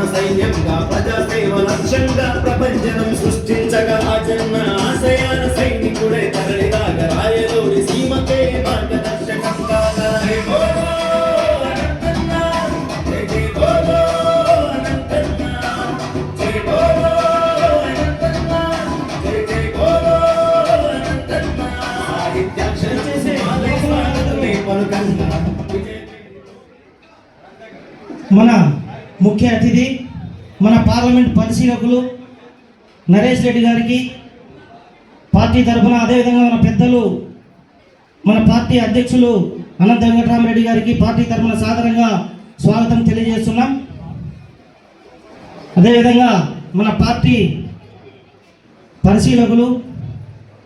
జన సైన్యంగా ప్రజా సేవ లక్ష్యంగా ప్రపంచనం సృష్టించగా ఆచరణ జన్మ ఆశయాల సైనికుడే తరలిదాగా రాయలోని సీమకే మార్గదర్శకంగా మన ముఖ్య అతిథి పార్లమెంట్ పరిశీలకులు నరేష్ రెడ్డి గారికి పార్టీ తరఫున అదేవిధంగా మన పెద్దలు మన పార్టీ అధ్యక్షులు అనంత వెంకటరామరెడ్డి గారికి పార్టీ తరఫున సాధారణంగా స్వాగతం తెలియజేస్తున్నాం. అదేవిధంగా మన పార్టీ పరిశీలకులు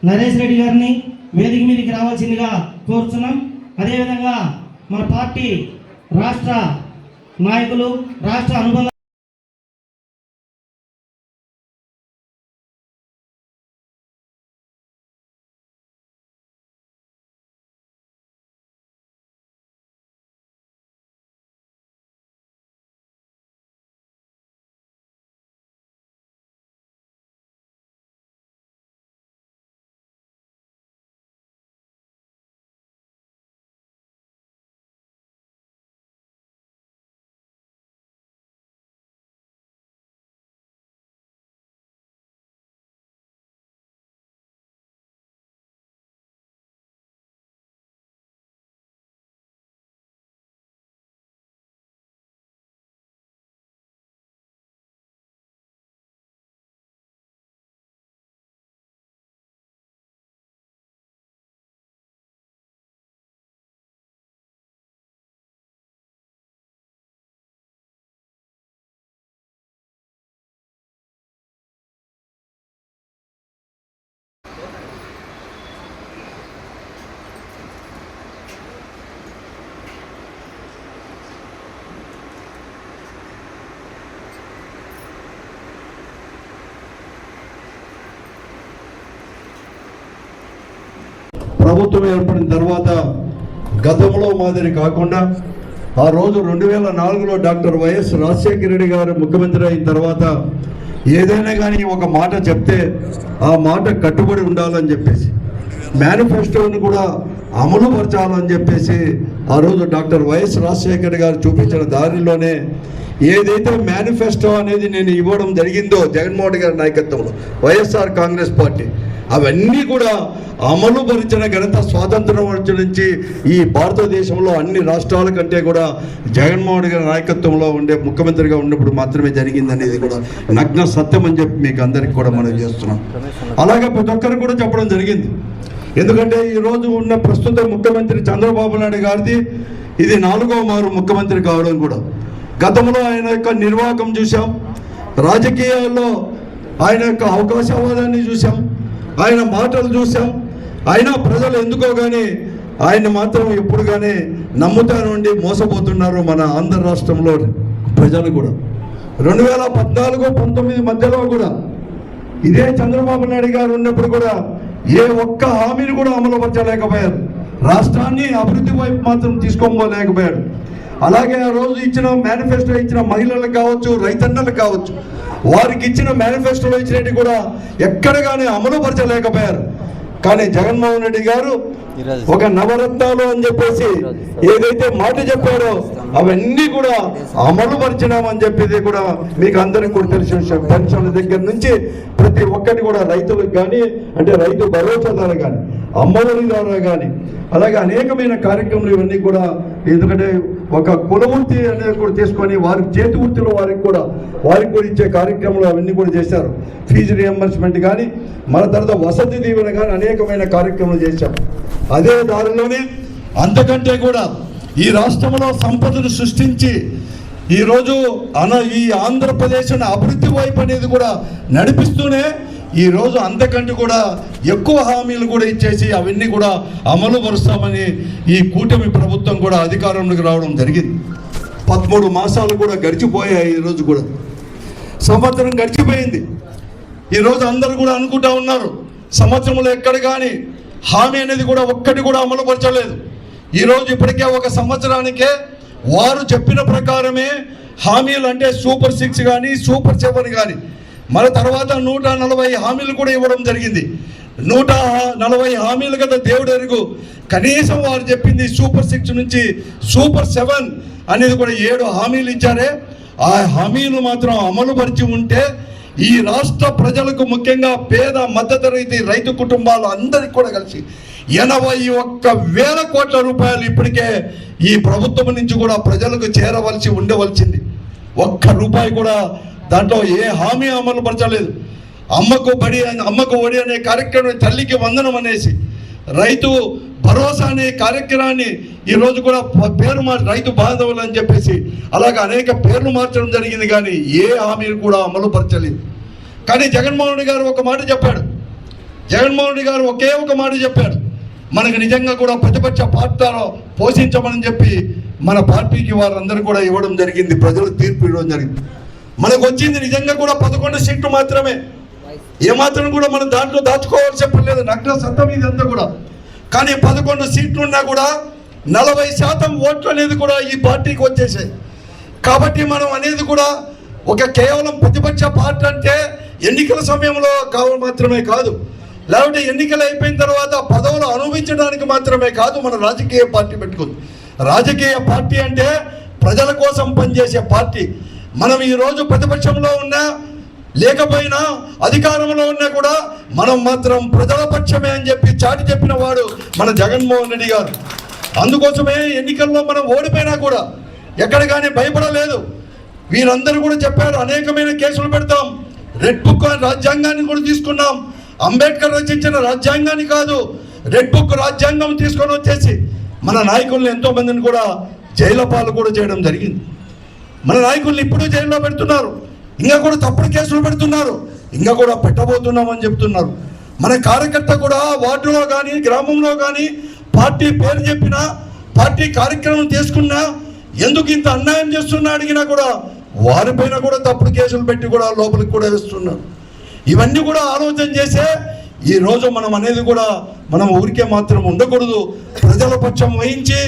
నరేష్ రెడ్డి గారిని వేదిక మీదకి రావాల్సిందిగా కోరుతున్నాం అదేవిధంగా మన పార్టీ రాష్ట్ర నాయకులు రాష్ట్ర అనుబంధ ప్రభుత్వం ఏర్పడిన తర్వాత గతంలో మాదిరి కాకుండా ఆ రోజు రెండు వేల నాలుగులో డాక్టర్ వైఎస్ రాజశేఖర రెడ్డి గారు ముఖ్యమంత్రి అయిన తర్వాత ఏదైనా కానీ ఒక మాట చెప్తే ఆ మాట కట్టుబడి ఉండాలని చెప్పేసి మేనిఫెస్టోని కూడా అమలు పరచాలని చెప్పేసి ఆ రోజు డాక్టర్ వైఎస్ రాజశేఖర్ గారు చూపించిన దారిలోనే ఏదైతే మేనిఫెస్టో అనేది నేను ఇవ్వడం జరిగిందో జగన్మోహన్ గారి నాయకత్వంలో వైఎస్ఆర్ కాంగ్రెస్ పార్టీ అవన్నీ కూడా అమలుపరిచిన ఘనత స్వాతంత్రం నుంచి ఈ భారతదేశంలో అన్ని రాష్ట్రాల కంటే కూడా జగన్మోహన్ గారి నాయకత్వంలో ఉండే ముఖ్యమంత్రిగా ఉన్నప్పుడు మాత్రమే జరిగిందనేది కూడా నగ్న సత్యం అని చెప్పి మీకు అందరికి కూడా మనం చేస్తున్నాం. అలాగే ప్రతి ఒక్కరు కూడా చెప్పడం జరిగింది. ఎందుకంటే ఈరోజు ఉన్న ప్రస్తుత ముఖ్యమంత్రి చంద్రబాబు నాయుడు గారిది ఇది నాలుగవ మారు ముఖ్యమంత్రి కావడం కూడా. గతంలో ఆయన యొక్క నిర్వాహకం చూసాం రాజకీయాల్లో ఆయన యొక్క అవకాశవాదాన్ని చూసాం ఆయన మాటలు చూసాం అయినా ప్రజలు ఎందుకో కానీ ఆయన మాత్రం ఎప్పుడు కానీ నమ్ముతా నుండి మోసపోతున్నారు మన ఆంధ్ర రాష్ట్రంలో ప్రజలు కూడా. రెండు వేల పద్నాలుగు పంతొమ్మిది మధ్యలో కూడా ఇదే చంద్రబాబు నాయుడు గారు ఉన్నప్పుడు కూడా ఏ ఒక్క హామీని కూడా అమలుపరచలేకపోయారు. రాష్ట్రాన్ని అభివృద్ధి వైపు మాత్రం తీసుకోలేకపోయాడు అలాగే ఆ రోజు ఇచ్చిన మేనిఫెస్టో ఇచ్చిన మహిళలకు కావచ్చు రైతన్నలకు కావచ్చు వారికి ఇచ్చిన మేనిఫెస్టోలో ఇచ్చినవి కూడా ఎక్కడ కానీ అమలుపరచలేకపోయారు. కానీ జగన్మోహన్ రెడ్డి గారు ఒక నవరత్నాలు అని చెప్పేసి ఏదైతే మాట చెప్పారో అవన్నీ కూడా అమలు పరిచినామని చెప్పేది కూడా మీకు అందరికి కూడా తెలిసిన విషయం. పెన్షన్ల దగ్గర నుంచి ప్రతి ఒక్కటి కూడా రైతులకు కానీ అంటే రైతు భరోసా ద్వారా కానీ అమ్మఒడి ద్వారా కానీ అలాగే అనేకమైన కార్యక్రమాలు ఇవన్నీ కూడా ఎందుకంటే ఒక కులవృత్తి అనేది కూడా తీసుకొని వారి చేతి వృత్తిలో వారికి కూడా వారికి కూడా ఇచ్చే కార్యక్రమాలు అవన్నీ కూడా చేశారు. ఫీజు రియంబర్స్మెంట్ కానీ మన తర్వాత వసతి దీవెన కానీ అనేకమైన కార్యక్రమాలు చేశాం. అదే దారిలోనే అంతకంటే కూడా ఈ రాష్ట్రంలో సంపదను సృష్టించి ఈరోజు అన ఈ ఆంధ్రప్రదేశ్ అభివృద్ధి వైపు అనేది కూడా నడిపిస్తూనే ఈ రోజు అంతకంటే కూడా ఎక్కువ హామీలు కూడా ఇచ్చేసి అవన్నీ కూడా అమలు పరుస్తామని ఈ కూటమి ప్రభుత్వం కూడా అధికారంలోకి రావడం జరిగింది. పదమూడు మాసాలు కూడా గడిచిపోయాయి ఈ రోజు కూడా. సంవత్సరం గడిచిపోయింది. ఈరోజు అందరూ కూడా అనుకుంటా ఉన్నారు సంవత్సరంలో ఎక్కడ కానీ హామీ అనేది కూడా ఒక్కటి కూడా అమలుపరచలేదు ఈరోజు ఇప్పటికే ఒక సంవత్సరానికే వారు చెప్పిన ప్రకారమే హామీలు అంటే సూపర్ సిక్స్ కానీ సూపర్ సెవెన్ కానీ మన తర్వాత నూట నలభై హామీలు కూడా ఇవ్వడం జరిగింది. నూట నలభై హామీలు కదా దేవుడు ఎరుగు కనీసం వారు చెప్పింది సూపర్ సిక్స్ నుంచి సూపర్ సెవెన్ అనేది కూడా ఏడు హామీలు ఇచ్చారే. ఆ హామీలు మాత్రం అమలుపరిచి ఉంటే ఈ రాష్ట్ర ప్రజలకు ముఖ్యంగా పేద మద్దతు రైతు కుటుంబాలు అందరికి కూడా కలిసి ఎనభై ఒక్క వేల కోట్ల రూపాయలు ఇప్పటికే ఈ ప్రభుత్వం నుంచి కూడా ప్రజలకు చేరవలసి ఉండవలసింది. ఒక్క రూపాయి కూడా దాంట్లో ఏ హామీ అమలు పరచలేదు. అమ్మకు బడి అమ్మకు ఒడి అనే కార్యక్రమం తల్లికి వందనం అనేసి రైతు భరోసా అనే కార్యక్రమాన్ని ఈ రోజు కూడా పేరు మార్చి రైతు బాంధవులు అని చెప్పేసి అలాగే అనేక పేర్లు మార్చడం జరిగింది కానీ ఏ హామీలు కూడా అమలు పరచలేదు. కానీ జగన్మోహన్ రెడ్డి గారు ఒక మాట చెప్పాడు. జగన్మోహన్ రెడ్డి గారు ఒకే ఒక మాట చెప్పాడు. మనకు నిజంగా కూడా ప్రతిపక్ష పాత్రలో పోషించమని చెప్పి మన పార్టీకి వారందరూ కూడా ఇవ్వడం జరిగింది. ప్రజలు తీర్పు ఇవ్వడం జరిగింది. మనకు వచ్చింది నిజంగా కూడా పదకొండు సీట్లు మాత్రమే. ఏమాత్రం కూడా మనం దాంట్లో దాచుకోవాల్సిన పని లేదు. నగ్న సత్తం ఇదంతా కూడా. కానీ పదకొండు సీట్లు ఉన్నా కూడా నలభై శాతం ఓట్లు అనేది కూడా ఈ పార్టీకి వచ్చేసాయి. కాబట్టి మనం అనేది కూడా ఒక కేవలం ప్రతిపక్ష పార్టీ అంటే ఎన్నికల సమయంలో కావాలి మాత్రమే కాదు. లేకపోతే ఎన్నికలు అయిపోయిన తర్వాత పదవులు అనుభవించడానికి మాత్రమే కాదు మన రాజకీయ పార్టీ పెట్టుకుంది. రాజకీయ పార్టీ అంటే ప్రజల కోసం పనిచేసే పార్టీ. మనం ఈరోజు ప్రతిపక్షంలో ఉన్నా లేకపోయినా అధికారంలో ఉన్నా కూడా మనం మాత్రం ప్రజల పక్షమే అని చెప్పి చాటి చెప్పిన వాడు మన జగన్మోహన్ రెడ్డి గారు. అందుకోసమే ఎన్నికల్లో మనం ఓడిపోయినా కూడా ఎక్కడ కానీ భయపడలేదు. వీరందరూ కూడా చెప్పారు అనేకమైన కేసులు పెడతాం. రెడ్ బుక్ రాజ్యాంగాన్ని కూడా తీసుకున్నాం. అంబేద్కర్ రచించిన రాజ్యాంగాన్ని కాదు రెడ్ బుక్ రాజ్యాంగం తీసుకొని వచ్చేసి మన నాయకుల్ని ఎంతో మందిని కూడా జైల పాలు కూడా చేయడం జరిగింది. మన నాయకుల్ని ఇప్పుడు జైల్లో పెడుతున్నారు. ఇంకా కూడా తప్పుడు కేసులు పెడుతున్నారు. ఇంకా కూడా పెట్టబోతున్నామని చెప్తున్నారు. మన కార్యకర్త కూడా వార్డులో కానీ గ్రామంలో కానీ పార్టీ పేరు చెప్పినా పార్టీ కార్యక్రమం తీసుకున్నా ఎందుకు ఇంత అన్యాయం చేస్తున్నా అడిగినా కూడా వారిపైన కూడా తప్పుడు కేసులు పెట్టి కూడా లోపలికి కూడా వేస్తున్నారు. ఇవన్నీ కూడా ఆలోచన చేసే ఈ రోజు మనం అనేది కూడా మనం ఊరికే మాత్రం ఉండకూడదు. ప్రజల పక్షం వహించి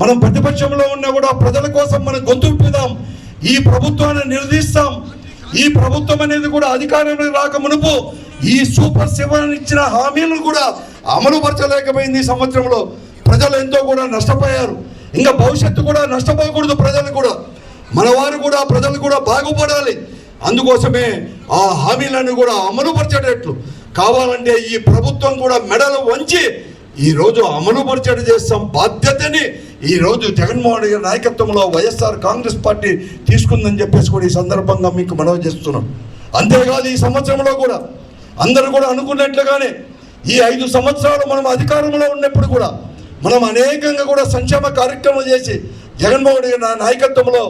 మనం ప్రతిపక్షంలో ఉన్నా కూడా ప్రజల కోసం మనం గొంతు విప్పుదాం. ఈ ప్రభుత్వాన్ని నిలదీస్తాం ఈ ప్రభుత్వం అనేది కూడా అధికారంలోకి రాక మునుపు ఈ సూపర్ సెవెన్ ఇచ్చిన హామీలను కూడా అమలు పరచలేకపోయింది ఈ సంవత్సరంలో. ప్రజలు ఎంతో కూడా నష్టపోయారు. ఇంకా భవిష్యత్తు కూడా నష్టపోకూడదు ప్రజలు కూడా. మన వారు కూడా ప్రజలు కూడా బాగుపడాలి. అందుకోసమే ఆ హామీలను కూడా అమలుపరిచేటట్లు కావాలంటే ఈ ప్రభుత్వం కూడా మెడలు వంచి ఈ రోజు అమలుపరిచేట చేస్తాం బాధ్యతని ఈ రోజు జగన్మోహన్ రెడ్డి నాయకత్వంలో వైఎస్ఆర్ కాంగ్రెస్ పార్టీ తీసుకుందని చెప్పేసి కూడా ఈ సందర్భంగా మీకు మనవి చేస్తున్నాం. అంతేకాదు ఈ సంవత్సరంలో కూడా అందరూ కూడా అనుకున్నట్లుగానే ఈ ఐదు సంవత్సరాలు మనం అధికారంలో ఉన్నప్పుడు కూడా మనం అనేకంగా కూడా సంక్షేమ కార్యక్రమాలు చేసి జగన్మోహన్ రెడ్డి నాయకత్వంలో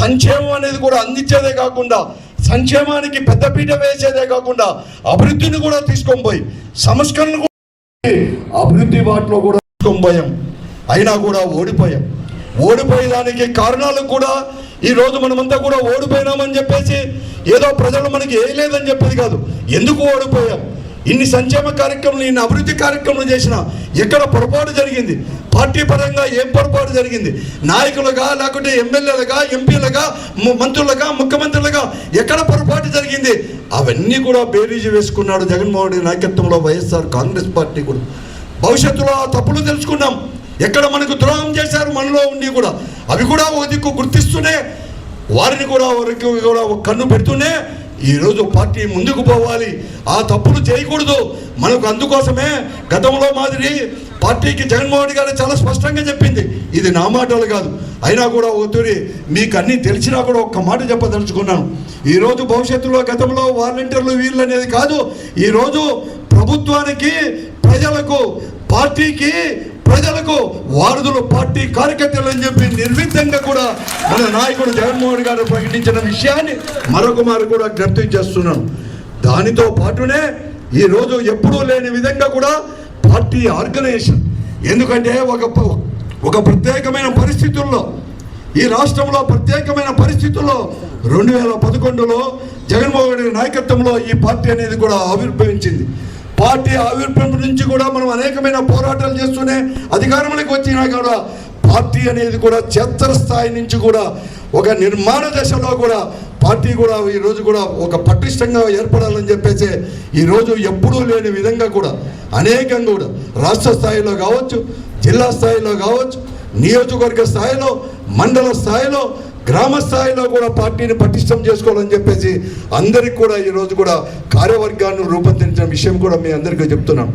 సంక్షేమం అనేది కూడా అందించేదే కాకుండా సంక్షేమానికి పెద్దపీట వేసేదే కాకుండా అభివృద్ధిని కూడా తీసుకొని పోయి సంస్కరణ కూడా అభివృద్ధి వాటిలో కూడా భయం. అయినా కూడా ఓడిపోయాం. ఓడిపోయేదానికి కారణాలు కూడా ఈ రోజు మనమంతా కూడా ఓడిపోయినామని చెప్పేసి ఏదో ప్రజలు మనకి వేయలేదని చెప్పేది కాదు. ఎందుకు ఓడిపోయాం? ఇన్ని సంక్షేమ కార్యక్రమాలు ఇన్ని అభివృద్ధి కార్యక్రమాలు చేసిన ఎక్కడ పొరపాటు జరిగింది? పార్టీ పరంగా ఏం పొరపాటు జరిగింది? నాయకులుగా లేకుంటే ఎమ్మెల్యేలుగా ఎంపీలుగా మంత్రులుగా ముఖ్యమంత్రులుగా ఎక్కడ పొరపాటు జరిగింది? అవన్నీ కూడా బేరీజు వేసుకున్నాడు జగన్మోహన్ రెడ్డి నాయకత్వంలో వైఎస్ఆర్ కాంగ్రెస్ పార్టీ కూడా. భవిష్యత్తులో ఆ తప్పులు తెలుసుకున్నాం ఎక్కడ మనకు ద్రోహం చేశారు మనలో ఉండి కూడా. అవి కూడా ఒక దిక్కు గుర్తిస్తూనే వారిని కూడా వారికి కూడా కన్ను పెడుతూనే ఈరోజు పార్టీ ముందుకు పోవాలి. ఆ తప్పులు చేయకూడదు. మనకు అందుకోసమే గతంలో మాదిరి పార్టీకి జగన్మోహన్ గారు చాలా స్పష్టంగా చెప్పింది. ఇది నా మాటలు కాదు. అయినా కూడా ఒత్తిడి. మీకు అన్నీ తెలిసినా కూడా ఒక్క మాట చెప్పదలుచుకున్నాను. ఈరోజు భవిష్యత్తులో గతంలో వాలంటీర్లు వీళ్ళు అనేది కాదు. ఈరోజు ప్రభుత్వానికి ప్రజలకు పార్టీకి ప్రజలకు వారధులు పార్టీ కార్యకర్తలు అని చెప్పి నిర్విధంగా కూడా మన నాయకుడు జగన్మోహన్ గారు ప్రకటించిన విషయాన్ని మరొక మారు కూడా జ్ఞప్తి చేస్తున్నాను. దానితో పాటునే ఈ రోజు ఎప్పుడూ లేని విధంగా కూడా పార్టీ ఆర్గనైజేషన్. ఎందుకంటే ఒక ఒక ప్రత్యేకమైన పరిస్థితుల్లో ఈ రాష్ట్రంలో ప్రత్యేకమైన పరిస్థితుల్లో రెండు వేల పదకొండులో జగన్మోహన్ రెడ్డి నాయకత్వంలో ఈ పార్టీ అనేది కూడా ఆవిర్భవించింది. పార్టీ ఆవిర్భవం నుంచి కూడా మనం అనేకమైన పోరాటాలు చేస్తూనే అధికారంలోకి వచ్చినా కూడా పార్టీ అనేది కూడా క్షేత్ర స్థాయి నుంచి కూడా ఒక నిర్మాణ దశలో కూడా పార్టీ కూడా ఈరోజు కూడా ఒక పటిష్టంగా ఏర్పడాలని చెప్పేసి ఈరోజు ఎప్పుడూ లేని విధంగా కూడా అనేకంగా కూడా రాష్ట్ర స్థాయిలో కావచ్చు జిల్లా స్థాయిలో కావచ్చు నియోజకవర్గ స్థాయిలో మండల స్థాయిలో గ్రామ స్థాయిలో కూడా పార్టీని పటిష్టం చేసుకోవాలని చెప్పేసి అందరికి కూడా ఈరోజు కూడా కార్యవర్గాన్ని రూపొందించిన విషయం కూడా మీ అందరికీ చెప్తున్నాం.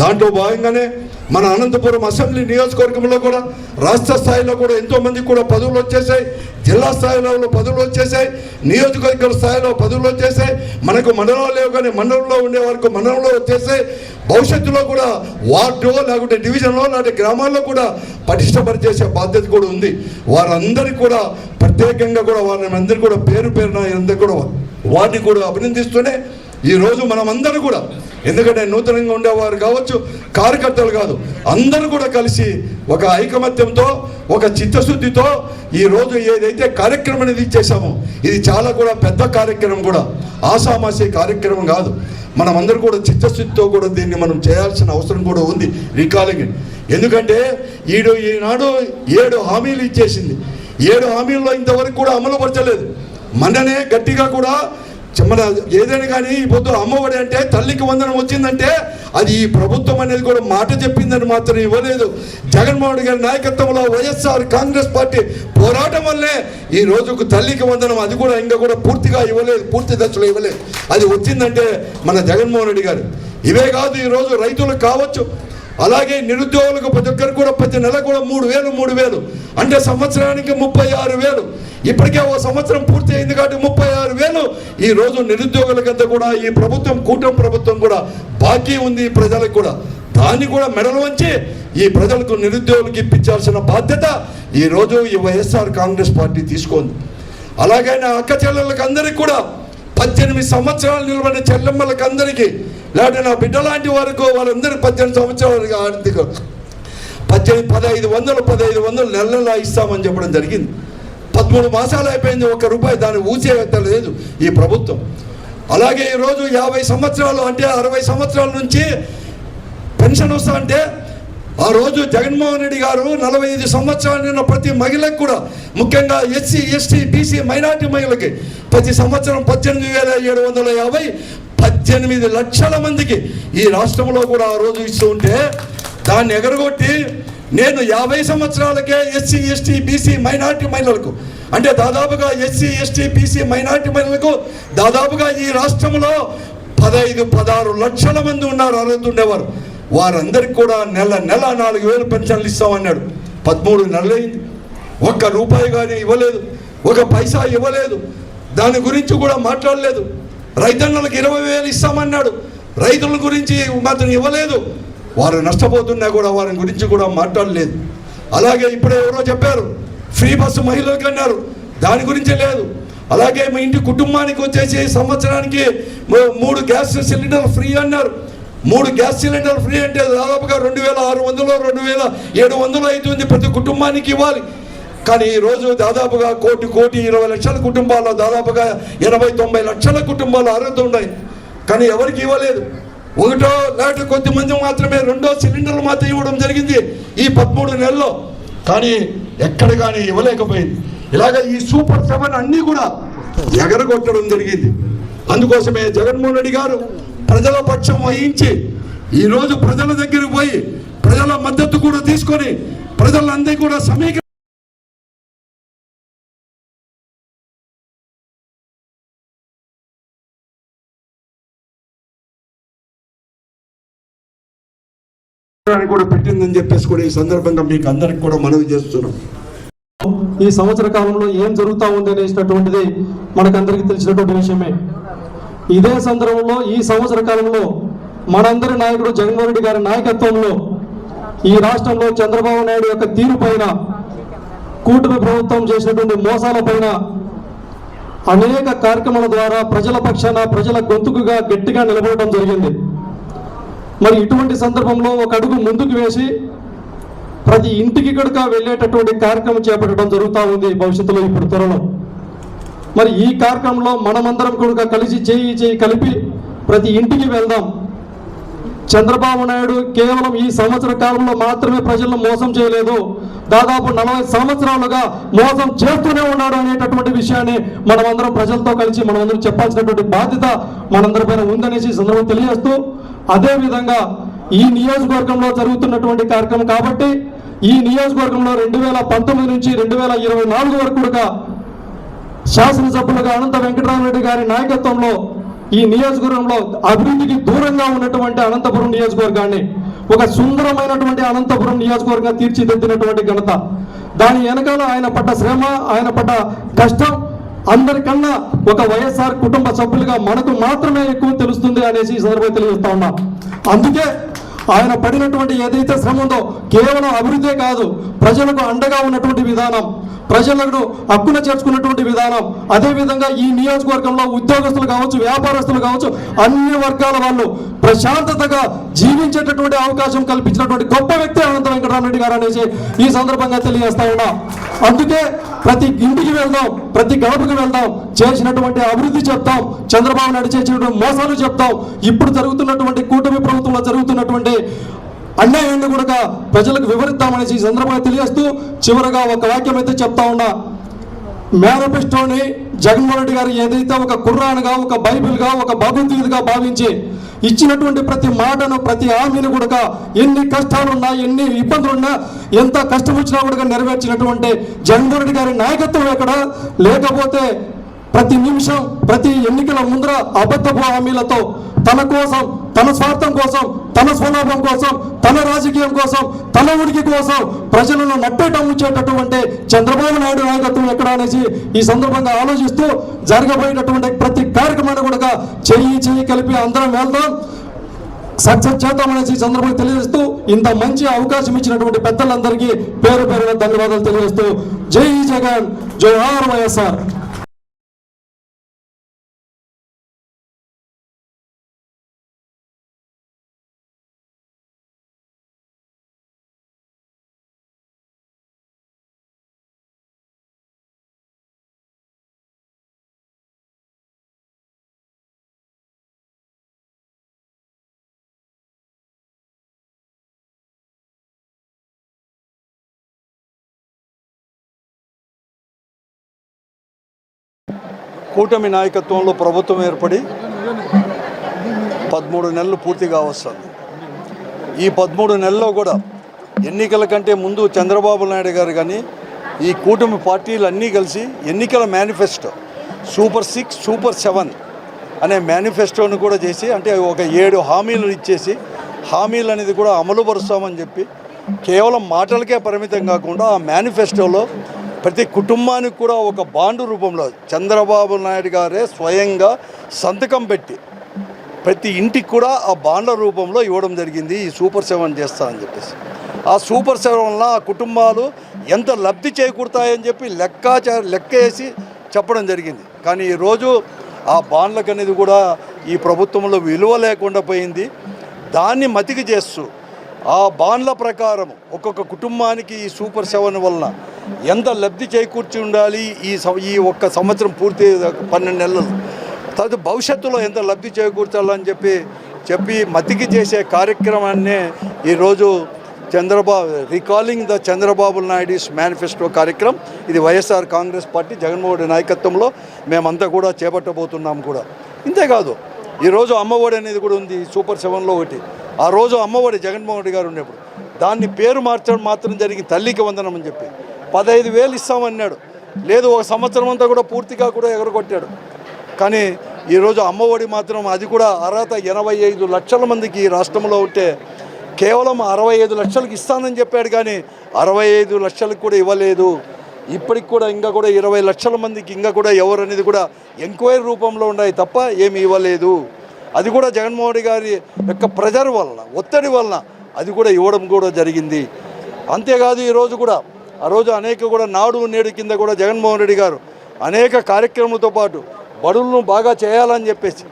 దాంట్లో భాగంగానే మన అనంతపురం అసెంబ్లీ నియోజకవర్గంలో కూడా రాష్ట్ర స్థాయిలో కూడా ఎంతోమంది కూడా పదవులు వచ్చేసాయి. జిల్లా స్థాయిలో పదవులు వచ్చేసాయి. నియోజకవర్గ స్థాయిలో పదవులు వచ్చేసాయి. మనకు మండలం లేవు కానీ మండలంలో ఉండే వరకు మండలంలో వచ్చేసాయి. భవిష్యత్తులో కూడా వార్డు లేకుంటే డివిజన్లో లేకపోతే గ్రామాల్లో కూడా పటిష్టపరిచేసే బాధ్యత కూడా ఉంది. వారందరికీ కూడా ప్రత్యేకంగా కూడా వారిని అందరికీ కూడా పేరు పేరున అందరికీ కూడా వారిని కూడా అభినందిస్తూనే ఈ రోజు మనమందరం కూడా ఎందుకంటే నూతనంగా ఉండేవారు కావచ్చు కార్యకర్తలు కాదు అందరూ కూడా కలిసి ఒక ఐకమత్యంతో ఒక చిత్తశుద్ధితో ఈ రోజు ఏదైతే కార్యక్రమం అనేది ఇచ్చేసామో ఇది చాలా కూడా పెద్ద కార్యక్రమం కూడా ఆసామాసీ కార్యక్రమం కాదు. మనమందరూ కూడా చిత్తశుద్ధితో కూడా దీన్ని మనం చేయాల్సిన అవసరం కూడా ఉంది రికాలింగ్ ఎందుకంటే ఈడు ఈనాడు ఏడు హామీలు ఇచ్చేసింది. ఏడు హామీల్లో ఇంతవరకు కూడా అమలుపరచలేదు. మననే గట్టిగా కూడా మన ఏదైనా కానీ ఈ పొద్దు అమ్మఒడి అంటే తల్లికి వందనం వచ్చిందంటే అది ఈ ప్రభుత్వం అనేది కూడా మాట చెప్పిందని మాత్రం ఇవ్వలేదు. జగన్మోహన్ గారి నాయకత్వంలో వైఎస్ఆర్ కాంగ్రెస్ పార్టీ పోరాటం వల్లే ఈ రోజుకు తల్లికి వందనం అది కూడా ఇంకా కూడా పూర్తిగా ఇవ్వలేదు పూర్తి దశలో ఇవ్వలేదు. అది వచ్చిందంటే మన జగన్మోహన్ రెడ్డి గారు. ఇవే కాదు ఈ రోజు రైతులకు కావచ్చు అలాగే నిరుద్యోగులకు ప్రతి ఒక్కరు కూడా ప్రతి నెల కూడా మూడు వేలు మూడు వేలు. అంటే సంవత్సరానికి ముప్పై ఆరు వేలు. ఇప్పటికే ఓ సంవత్సరం పూర్తి అయింది కాబట్టి ముప్పై ఆరు వేలు. ఈ రోజు నిరుద్యోగులకంతా కూడా ఈ ప్రభుత్వం కూటమి ప్రభుత్వం కూడా బాకీ ఉంది ఈ ప్రజలకు కూడా. దాన్ని కూడా మెడలు వంచి ఈ ప్రజలకు నిరుద్యోగులకు ఇప్పించాల్సిన బాధ్యత ఈరోజు ఈ వైఎస్ఆర్ కాంగ్రెస్ పార్టీ తీసుకుంది. అలాగే నా అక్క చెల్లెళ్ళకి అందరికీ కూడా పద్దెనిమిది సంవత్సరాలు నిలబడిన చెల్లెమ్మలకి అందరికీ లేకపోతే నా బిడ్డ లాంటి వరకు వాళ్ళందరూ పద్దెనిమిది సంవత్సరాలు ఆర్థిక పద్దెనిమిది పదహైదు వందలు పదహైదు వందలు నెల నెలా ఇస్తామని చెప్పడం జరిగింది. పదమూడు మాసాలు అయిపోయింది ఒక్క రూపాయి దాన్ని ఊసే లేదు ఈ ప్రభుత్వం. అలాగే ఈరోజు యాభై సంవత్సరాలు అంటే అరవై సంవత్సరాల నుంచి పెన్షన్ వస్తా అంటే ఆ రోజు జగన్మోహన్ రెడ్డి గారు నలభై ఐదు సంవత్సరాలు నిన్న ప్రతి మహిళకు కూడా ముఖ్యంగా ఎస్సీ ఎస్టీ బీసీ మైనార్టీ మహిళకి ప్రతి సంవత్సరం పద్దెనిమిది వేల ఏడు వందల యాభై పద్దెనిమిది లక్షల మందికి ఈ రాష్ట్రంలో కూడా ఆ రోజు ఇస్తూ ఉంటే దాన్ని ఎగరగొట్టి నేను యాభై సంవత్సరాలకే ఎస్సీ ఎస్టీ బీసీ మైనార్టీ మహిళలకు అంటే దాదాపుగా ఎస్సీ ఎస్టీ బీసీ మైనార్టీ మహిళలకు దాదాపుగా ఈ రాష్ట్రంలో పదహైదు పదహారు లక్షల మంది ఉన్నారు అర్హత ఉండేవారు. వారందరికి కూడా నెల నెల నాలుగు వేలు పెన్షన్లు ఇస్తామన్నాడు. పదమూడు నెలలైంది ఒక్క రూపాయి కానీ ఇవ్వలేదు. ఒక పైసా ఇవ్వలేదు. దాని గురించి కూడా మాట్లాడలేదు. రైతన్నలకు ఇరవై వేలు ఇస్తామన్నాడు. రైతుల గురించి మాత్రం ఇవ్వలేదు. వారు నష్టపోతున్నా కూడా వారి గురించి కూడా మాట్లాడలేదు. అలాగే ఇప్పుడే ఎవరో చెప్పారు ఫ్రీ బస్సు మహిళలకు అన్నారు. దాని గురించి లేదు. అలాగే మీ ఇంటి కుటుంబానికి వచ్చేసి సంవత్సరానికి మూడు గ్యాస్ సిలిండర్ ఫ్రీ అన్నారు. మూడు గ్యాస్ సిలిండర్ ఫ్రీ అంటే దాదాపుగా రెండు వేల ఆరు వందలు రెండు వేల ఏడు వందలు అవుతుంది ప్రతి కుటుంబానికి ఇవ్వాలి. కానీ ఈరోజు రోజు దాదాపుగా కోటి కోటి ఇరవై లక్షల కుటుంబాల్లో దాదాపుగా ఎనభై తొంభై లక్షల కుటుంబాలు అర్హత ఉన్నాయి. కానీ ఎవరికి ఇవ్వలేదు. ఒకటో లేకపోతే కొద్దిమంది మాత్రమే రెండో సిలిండర్లు మాత్రం ఇవ్వడం జరిగింది ఈ పదమూడు నెలల్లో కానీ ఎక్కడ కానీ ఇవ్వలేకపోయింది. ఇలాగ ఈ సూపర్ సెవెన్ అన్నీ కూడా ఎగరగొట్టడం జరిగింది. అందుకోసమే జగన్మోహన్ రెడ్డి గారు ప్రజల పక్షం వహించి ఈరోజు ప్రజల దగ్గరికి పోయి ప్రజల మద్దతు కూడా తీసుకొని ప్రజలందరికీ కూడా సమీకరణ కూడా పెట్టిందని చెప్పేసి కూడా ఈ సందర్భంగా మీకు అందరికి కూడా మనవి చేస్తున్నాం. ఈ సంవత్సర కాలంలో ఏం జరుగుతా ఉంది అనేటటువంటిది మనకందరికీ తెలిసినటువంటి విషయమే. ఇదే సందర్భంలో ఈ సంవత్సర కాలంలో మనందరి నాయకుడు జగన్మోహన్ రెడ్డి గారి నాయకత్వంలో ఈ రాష్ట్రంలో చంద్రబాబు నాయుడు యొక్క తీరు పైన కూటమి ప్రభుత్వం చేసినటువంటి మోసాల పైన అనేక కార్యక్రమాల ద్వారా ప్రజల పక్షాన ప్రజల గొంతుకుగా గట్టిగా నిలబడటం జరిగింది. మరి ఇటువంటి సందర్భంలో ఒక అడుగు ముందుకు వేసి ప్రతి ఇంటికి కనుక వెళ్ళేటటువంటి కార్యక్రమం చేపట్టడం జరుగుతూ ఉంది భవిష్యత్తులో ఇప్పుడు త్వరలో. మరి ఈ కార్యక్రమంలో మనమందరం కనుక కలిసి చేయి చేయి కలిపి ప్రతి ఇంటికి వెళ్దాం. చంద్రబాబు నాయుడు కేవలం ఈ సంవత్సర కాలంలో మాత్రమే ప్రజలను మోసం చేయలేదు. దాదాపు నలభై సంవత్సరాలుగా మోసం చేస్తూనే ఉన్నాడు అనేటటువంటి విషయాన్ని మనమందరం ప్రజలతో కలిసి మనమందరం చెప్పాల్సినటువంటి బాధ్యత మనందరిపైన ఉందనేసి సందర్భం తెలియజేస్తూ అదేవిధంగా ఈ నియోజకవర్గంలో జరుగుతున్నటువంటి కార్యక్రమం కాబట్టి ఈ నియోజకవర్గంలో రెండు వేల పంతొమ్మిది నుంచి రెండు వేల ఇరవై నాలుగు వరకు కూడా శాసనసభ్యులుగా అనంత వెంకటరామరెడ్డి గారి నాయకత్వంలో ఈ నియోజకవర్గంలో అభివృద్ధికి దూరంగా ఉన్నటువంటి అనంతపురం నియోజకవర్గాన్ని ఒక సుందరమైనటువంటి అనంతపురం నియోజకవర్గంగా తీర్చిదిద్దినటువంటి ఘనత. దాని వెనకాల ఆయన పడ్డ శ్రమ ఆయన పడ్డ కష్టం అందరికన్నా ఒక వైఎస్ఆర్ కుటుంబ సభ్యులుగా మనకు మాత్రమే ఎక్కువ తెలుస్తుంది అనేసి ఈ సందర్భంగా తెలియజేస్తా ఉన్నా. అందుకే ఆయన పడినటువంటి ఏదైతే శ్రమ ఉందో కేవలం అభివృద్ధే కాదు ప్రజలకు అండగా ఉన్నటువంటి విధానం. ప్రజలను హక్కున చేర్చుకున్నటువంటి విధానం. అదేవిధంగా ఈ నియోజకవర్గంలో ఉద్యోగస్తులు కావచ్చు వ్యాపారస్తులు కావచ్చు అన్ని వర్గాల వాళ్ళు ప్రశాంతతగా జీవించేటటువంటి అవకాశం కల్పించినటువంటి గొప్ప వ్యక్తి అనంత వెంకటరామరెడ్డి గారు అనేసి ఈ సందర్భంగా తెలియజేస్తా ఉన్నా. అందుకే ప్రతి ఇంటికి వెళ్దాం ప్రతి గడపకి వెళ్దాం చేసినటువంటి అభివృద్ధి చెప్తాం చంద్రబాబు నాయుడు చేసినటువంటి మోసాలు చెప్తాం. ఇప్పుడు జరుగుతున్నటువంటి కూటమి ప్రభుత్వంలో జరుగుతున్నటువంటి అన్యాయాన్ని కూడా ప్రజలకు వివరిద్దామనేసి ఈ సందర్భంగా తెలియజేస్తూ చివరగా ఒక వాక్యం అయితే చెప్తా ఉన్నా. మేనిఫెస్టోని జగన్మోహన్ రెడ్డి గారు ఏదైతే ఒక కుర్రాన్గా ఒక బైబిల్గా ఒక భగవద్గీతగా భావించి ఇచ్చినటువంటి ప్రతి మాటను ప్రతి హామీని కూడా ఎన్ని కష్టాలున్నా ఎన్ని ఇబ్బందులున్నా ఎంత కష్టం వచ్చినా కూడా నెరవేర్చినటువంటి జగన్మోహన్ రెడ్డి గారి నాయకత్వం ఎక్కడ? లేకపోతే ప్రతి నిమిషం ప్రతి ఎన్నికల ముందర అబద్ధపు హామీలతో తన కోసం తన స్వార్థం కోసం తన స్వలాభం కోసం తన రాజకీయం కోసం తన ఉడికి కోసం ప్రజలను నట్టేట ఉంచేటటువంటి చంద్రబాబు నాయుడు నాయకత్వం ఎక్కడ అనేసి ఈ సందర్భంగా ఆలోచిస్తూ జరగబోయేటటువంటి ప్రతి కార్యక్రమాన్ని కూడా చెయ్యి చెయ్యి కలిపి అందరం వెళ్దాం. సక్సెస్ చేద్దామనేసి ఈ సందర్భంగా తెలియజేస్తూ ఇంత మంచి అవకాశం ఇచ్చినటువంటి పెద్దలందరికీ పేరు పేరున ధన్యవాదాలు తెలియజేస్తూ జై జగన్ జోహార్ వైఎస్ఆర్ కూటమి నాయకత్వంలో ప్రభుత్వం ఏర్పడి పదమూడు నెలలు పూర్తిగా వస్తుంది ఈ పదమూడు నెలల్లో కూడా ఎన్నికల కంటే ముందు చంద్రబాబు నాయుడు గారు కానీ ఈ కూటమి పార్టీలు అన్నీ కలిసి ఎన్నికల manifesto super six super seven అనే మేనిఫెస్టోను కూడా చేసి అంటే ఒక ఏడు హామీలు ఇచ్చేసి హామీలు అనేది కూడా అమలుపరుస్తామని చెప్పి కేవలం మాటలకే పరిమితం కాకుండా ఆ మేనిఫెస్టోలో ప్రతి కుటుంబానికి కూడా ఒక బాండు రూపంలో చంద్రబాబు నాయుడు గారే స్వయంగా సంతకం పెట్టి ప్రతి ఇంటికి కూడా ఆ బాండ్ల రూపంలో ఇవ్వడం జరిగింది. ఈ సూపర్ సెవెన్ చేస్తానని చెప్పేసి. ఆ సూపర్ సెవెన్ వల్ల ఆ కుటుంబాలు ఎంత లబ్ధి చేకూరుతాయని చెప్పి లెక్కాచార లెక్క వేసి చెప్పడం జరిగింది. కానీ ఈరోజు ఆ బాండ్లకు అనేది కూడా ఈ ప్రభుత్వంలో విలువ లేకుండా పోయింది. దాన్ని మతికి చేస్తూ ఆ బాండ్ల ప్రకారం ఒక్కొక్క కుటుంబానికి ఈ సూపర్ సెవెన్ వలన ఎంత లబ్ధి చేకూర్చి ఉండాలి ఈ ఈ ఒక్క సంవత్సరం పూర్తి పన్నెండు నెలలు? తర్వాత భవిష్యత్తులో ఎంత లబ్ధి చేకూర్చాలని చెప్పి చెప్పి మతికి చేసే కార్యక్రమాన్నే ఈరోజు Chandrababu recalling the Chandrababu Naidu's manifesto కార్యక్రమం. ఇది వైఎస్ఆర్ కాంగ్రెస్ పార్టీ జగన్మోహన్ నాయకత్వంలో మేమంతా కూడా చేపట్టబోతున్నాం కూడా. ఇంతేకాదు ఈరోజు అమ్మఒడి అనేది కూడా ఉంది సూపర్ సెవెన్లో ఒకటి. ఆ రోజు అమ్మఒడి జగన్మోహన్ రెడ్డి గారు ఉండేప్పుడు. దాన్ని పేరు మార్చడం మాత్రం జరిగింది తల్లికి వందనం అని చెప్పి. పదహైదు వేలు ఇస్తామన్నాడు లేదు ఒక సంవత్సరం అంతా కూడా పూర్తిగా కూడా ఎగరగొట్టాడు. కానీ ఈరోజు అమ్మఒడి మాత్రం అది కూడా అర్హత ఎనభై ఐదు లక్షల మందికి ఈ రాష్ట్రంలో ఉంటే కేవలం అరవై ఐదు లక్షలకు ఇస్తానని చెప్పాడు కానీ అరవై ఐదు లక్షలకు కూడా ఇవ్వలేదు. ఇప్పటికి కూడా ఇంకా కూడా ఇరవై లక్షల మందికి ఇంకా కూడా ఎవరు అనేది కూడా ఎంక్వైరీ రూపంలో ఉన్నాయి తప్ప ఏమి ఇవ్వలేదు. అది కూడా జగన్మోహన్ రెడ్డి గారి యొక్క ప్రెజర్ వలన ఒత్తిడి వలన అది కూడా ఇవ్వడం కూడా జరిగింది. అంతేకాదు ఈరోజు కూడా ఆ రోజు అనేక కూడా నాడు నేడు కింద కూడా జగన్మోహన్ రెడ్డి గారు అనేక కార్యక్రమాలతో పాటు బడులను బాగా చేయాలని చెప్పేసి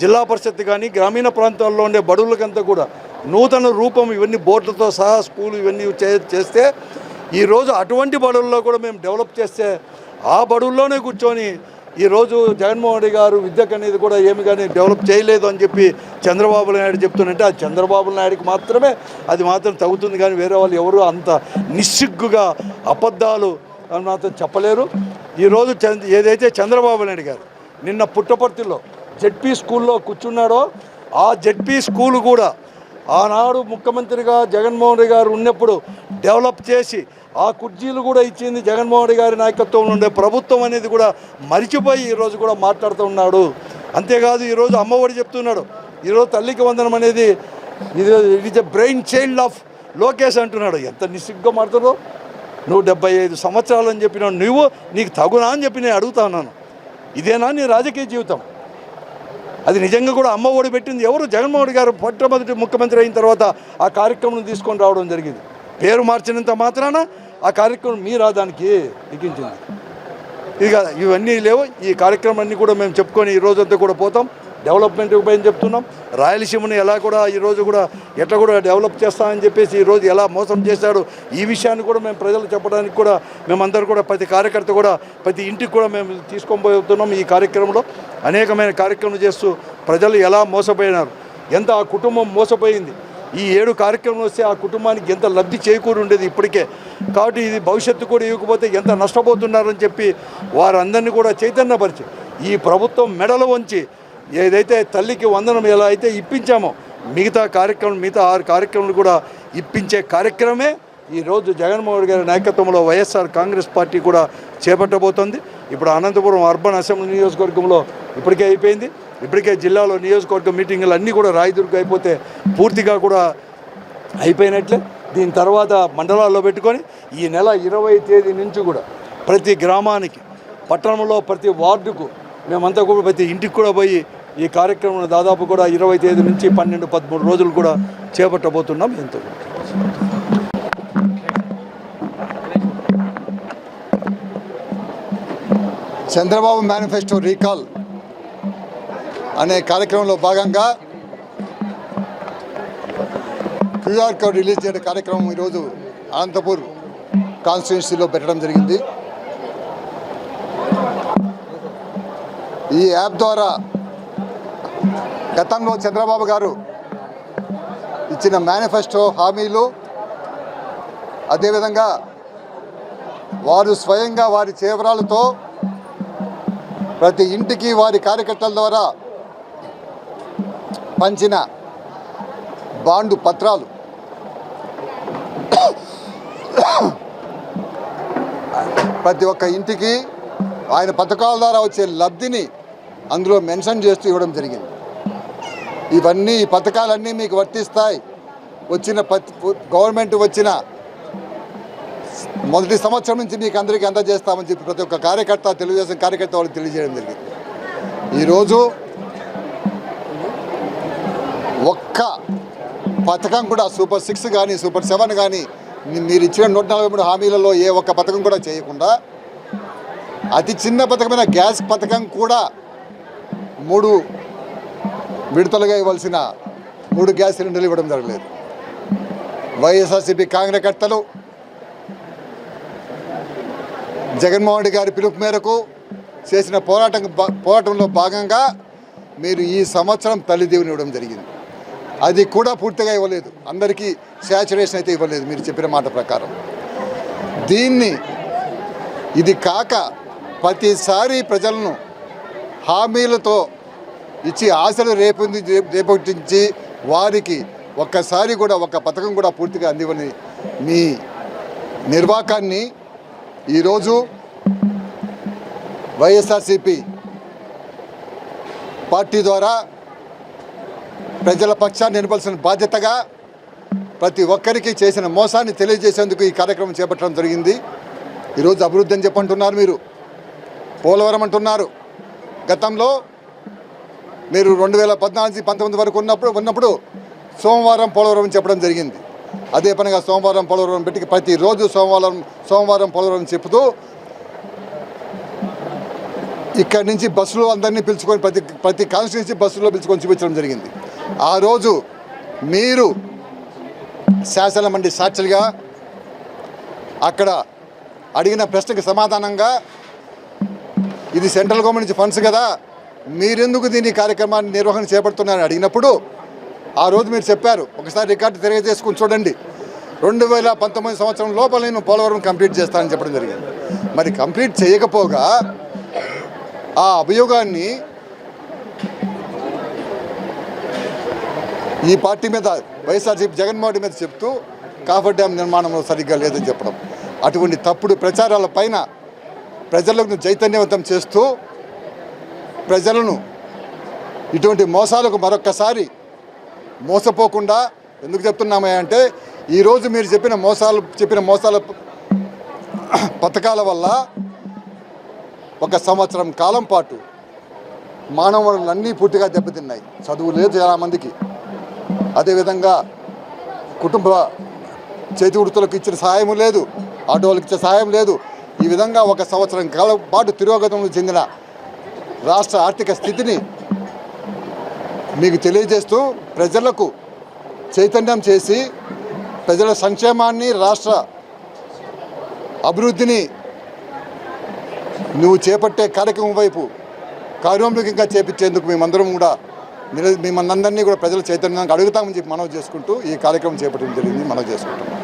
జిల్లా పరిషత్ కానీ గ్రామీణ ప్రాంతాల్లో ఉండే బడులకంతా కూడా నూతన రూపం ఇవన్నీ బోర్డులతో సహా స్కూల్ ఇవన్నీ చే- చేస్తే ఈరోజు అటువంటి బడుల్లో కూడా మేము డెవలప్ చేస్తే ఆ బడుల్లోనే కూర్చొని ఈరోజు జగన్మోహన్ రెడ్డి గారు విద్యకు అనేది కూడా ఏమి కానీ డెవలప్ చేయలేదు అని చెప్పి చంద్రబాబు నాయుడు చెప్తుంటే ఆ చంద్రబాబు నాయుడుకి మాత్రమే అది మాత్రం తగ్గుతుంది కానీ వేరే వాళ్ళు ఎవరు అంత నిస్సిగ్గుగా అబద్ధాలు అని మాత్రం చెప్పలేరు. ఈరోజు చంద్ర ఏదైతే చంద్రబాబు నాయుడు గారు నిన్న పుట్టపర్తిలో జెడ్పీ స్కూల్లో కూర్చున్నాడో ఆ జెడ్పీ స్కూల్ కూడా ఆనాడు ముఖ్యమంత్రిగా జగన్మోహన్ రెడ్డి గారు ఉన్నప్పుడు డెవలప్ చేసి ఆ కుర్చీలు కూడా ఇచ్చింది జగన్మోహన్ రెడ్డి గారి నాయకత్వంలో ఉండే ప్రభుత్వం అనేది కూడా మరిచిపోయి ఈరోజు కూడా మాట్లాడుతూ ఉన్నాడు. అంతేకాదు ఈరోజు అమ్మఒడి చెప్తున్నాడు. ఈరోజు తల్లికి వందనం అనేది ఇది it is a brain child of Lokesh అంటున్నాడు. ఎంత నిస్సిగ్గా మాట్లాడో నువ్వు డెబ్బై ఐదు సంవత్సరాలు అని చెప్పినావు నువ్వు నీకు తగునా అని చెప్పి నేను అడుగుతా ఉన్నాను. ఇదేనా నీ రాజకీయ జీవితం? అది నిజంగా కూడా అమ్మ ఒడి పెట్టింది ఎవరు? జగన్మోహన్ గారు మొట్టమొదటి ముఖ్యమంత్రి అయిన తర్వాత ఆ కార్యక్రమం తీసుకొని రావడం జరిగింది. పేరు మార్చినంత మాత్రాన ఆ కార్యక్రమం మీ రాదానికి లిఖించింది ఇక ఇవన్నీ లేవు. ఈ కార్యక్రమాన్ని కూడా మేము చెప్పుకొని ఈ రోజంతా కూడా పోతాం. డెవలప్మెంట్ ఉపయోగం చెప్తున్నాం. రాయలసీమని ఎలా కూడా ఈరోజు కూడా ఎట్లా కూడా డెవలప్ చేస్తామని చెప్పేసి ఈరోజు ఎలా మోసం చేశాడు ఈ విషయాన్ని కూడా మేము ప్రజలు చెప్పడానికి కూడా మేమందరూ కూడా ప్రతి కార్యకర్త కూడా ప్రతి ఇంటికి కూడా మేము తీసుకొని పోతున్నాం ఈ కార్యక్రమంలో. అనేకమైన కార్యక్రమం చేస్తూ ప్రజలు ఎలా మోసపోయినారు. ఎంత ఆ కుటుంబం మోసపోయింది. ఈ ఏడు కార్యక్రమం వస్తే ఆ కుటుంబానికి ఎంత లబ్ధి చేకూరి ఉండేది ఇప్పటికే. కాబట్టి ఇది భవిష్యత్తు కూడా ఇవ్వకపోతే ఎంత నష్టపోతున్నారని చెప్పి వారందరినీ కూడా చైతన్యపరిచి ఈ ప్రభుత్వం మెడలు వంచి ఏదైతే తల్లికి వందనం ఎలా అయితే ఇప్పించామో మిగతా కార్యక్రమం మిగతా ఆరు కార్యక్రమాలు కూడా ఇప్పించే కార్యక్రమే ఈరోజు జగన్మోహన్ గారి నాయకత్వంలో వైఎస్ఆర్ కాంగ్రెస్ పార్టీ కూడా చేపట్టబోతోంది. ఇప్పుడు అనంతపురం అర్బన్ అసెంబ్లీ నియోజకవర్గంలో ఇప్పటికే అయిపోయింది. ఇప్పటికే జిల్లాలో నియోజకవర్గ మీటింగులు అన్నీ కూడా రాయదుర్గం అయిపోతే పూర్తిగా కూడా అయిపోయినట్లే. దీని తర్వాత మండలాల్లో పెట్టుకొని ఈ నెల ఇరవై తేదీ నుంచి కూడా ప్రతి గ్రామానికి పట్టణంలో ప్రతి వార్డుకు మేమంతా కూడా ప్రతి ఇంటికి కూడా పోయి ఈ కార్యక్రమం దాదాపు కూడా ఇరవై తేదీ నుంచి పన్నెండు పదమూడు రోజులు కూడా చేపట్టబోతున్నాం. ఎంతో చంద్రబాబు మేనిఫెస్టో రీకాల్ అనే కార్యక్రమంలో భాగంగా క్యూఆర్ కోడ్ రిలీజ్ చేయడం కార్యక్రమం ఈరోజు అనంతపూర్ కాన్స్టిట్యున్సీలో పెట్టడం జరిగింది. ఈ యాప్ ద్వారా గతంలో చంద్రబాబు గారు ఇచ్చిన మేనిఫెస్టో హామీలు అదేవిధంగా వారు స్వయంగా వారి చేవరాలతో ప్రతి ఇంటికి వారి కార్యకర్తల ద్వారా పంచిన బాండు పత్రాలు. ప్రతి ఒక్క ఇంటికి ఆయన పథకాల ద్వారా వచ్చే లబ్ధిని అందులో మెన్షన్ చేస్తూ ఇవ్వడం జరిగింది. ఇవన్నీ ఈ పథకాలన్నీ మీకు వర్తిస్తాయి. వచ్చిన గవర్నమెంట్ వచ్చిన మొదటి సంవత్సరం నుంచి మీకు అందరికీ అందజేస్తామని చెప్పి ప్రతి ఒక్క కార్యకర్త తెలుగుదేశం కార్యకర్త వాళ్ళకి తెలియజేయడం జరిగింది. ఈరోజు ఒక్క పథకం కూడా సూపర్ సిక్స్ కానీ సూపర్ సెవెన్ కానీ మీరు ఇచ్చిన నూట నలభై మూడు హామీలలో ఏ ఒక్క పథకం కూడా చేయకుండా అతి చిన్న పథకమైన గ్యాస్ పథకం కూడా మూడు విడతలుగా ఇవ్వాల్సిన మూడు గ్యాస్ సిలిండర్లు ఇవ్వడం జరగలేదు. వైఎస్ఆర్సీపీ కార్యకర్తలు జగన్మోహన్ రెడ్డి గారి పిలుపు మేరకు చేసిన పోరాటం పోరాటంలో భాగంగా మీరు ఈ సంవత్సరం తల్లిదేవుని ఇవ్వడం జరిగింది. అది కూడా పూర్తిగా ఇవ్వలేదు. అందరికీ శాచురేషన్ అయితే ఇవ్వలేదు మీరు చెప్పిన మాట ప్రకారం. దీన్ని ఇది కాక ప్రతిసారి ప్రజలను హామీలతో ఇచ్చి ఆశలు రేపొంది రేపొట్టించి వారికి ఒక్కసారి కూడా ఒక పథకం కూడా పూర్తిగా అందివని మీ నిర్వాకాన్ని ఈరోజు వైఎస్ఆర్సిపి పార్టీ ద్వారా ప్రజల పక్షాన్ని నిలబలసిన బాధ్యతగా ప్రతి ఒక్కరికి చేసిన మోసాన్ని తెలియజేసేందుకు ఈ కార్యక్రమం చేపట్టడం జరిగింది. ఈరోజు అభివృద్ధి అని చెప్పంటున్నారు మీరు. పోలవరం అంటున్నారు. గతంలో మీరు రెండు వేల పద్నాలుగు పంతొమ్మిది వరకు ఉన్నప్పుడు ఉన్నప్పుడు సోమవారం పోలవరం చెప్పడం జరిగింది. అదే పనిగా సోమవారం పోలవరం పెట్టి ప్రతిరోజు సోమవారం సోమవారం పోలవరం చెప్తూ ఇక్కడి నుంచి బస్సులో అందరినీ పిలుచుకొని ప్రతి ప్రతి కాన్స్టిట్యూన్సీ బస్సులో పిలుచుకొని చూపించడం జరిగింది. ఆ రోజు మీరు శాసన సాక్షులుగా అక్కడ అడిగిన ప్రశ్నకు సమాధానంగా ఇది సెంట్రల్ గవర్నమెంట్ నుంచి ఫండ్స్ కదా మీరెందుకు దీని కార్యక్రమాన్ని నిర్వహణ చేపడుతున్నారని అడిగినప్పుడు ఆ రోజు మీరు చెప్పారు. ఒకసారి రికార్డు తెలియజేసుకుని చూడండి. రెండు వేల పంతొమ్మిది సంవత్సరం లోపల నేను పోలవరం కంప్లీట్ చేస్తానని చెప్పడం జరిగింది. మరి కంప్లీట్ చేయకపోగా ఆ అభియోగాన్ని ఈ పార్టీ మీద వైఎస్ఆర్సీపీ జగన్మోహన్ మీద చెప్తూ కాఫర్ డ్యామ్ నిర్మాణంలో సరిగ్గా లేదని చెప్పడం. అటువంటి తప్పుడు ప్రచారాల పైన ప్రజలకు చైతన్యవంతం చేస్తూ ప్రజలను ఇటువంటి మోసాలకు మరొక్కసారి మోసపోకుండా ఎందుకు చెప్తున్నామే అంటే ఈరోజు మీరు చెప్పిన మోసాలు చెప్పిన మోసాల పథకాల వల్ల ఒక సంవత్సరం కాలం పాటు మానవులన్నీ పూర్తిగా దెబ్బతిన్నాయి. చదువు లేదు చాలామందికి. అదేవిధంగా కుటుంబ చేతి వృత్తులకు ఇచ్చిన సహాయం లేదు ఆటోలకు ఇచ్చే సహాయం లేదు. ఈ విధంగా ఒక సంవత్సరం కాలం పాటు తిరోగతంలో చెందిన రాష్ట్ర ఆర్థిక స్థితిని మీకు తెలియజేస్తూ ప్రజలకు చైతన్యం చేసి ప్రజల సంక్షేమాన్ని రాష్ట్ర అభివృద్ధిని నువ్వు చేపట్టే కార్యక్రమం వైపు కార్యోన్ముఖంగా చేపించేందుకు మేమందరం కూడా మీరు మిమ్మల్ని అందరినీ కూడా ప్రజల చైతన్యానికి అడుగుతామని చెప్పి మనవి చేసుకుంటూ ఈ కార్యక్రమం చేపట్టడం జరిగింది. మనవి చేసుకుంటాం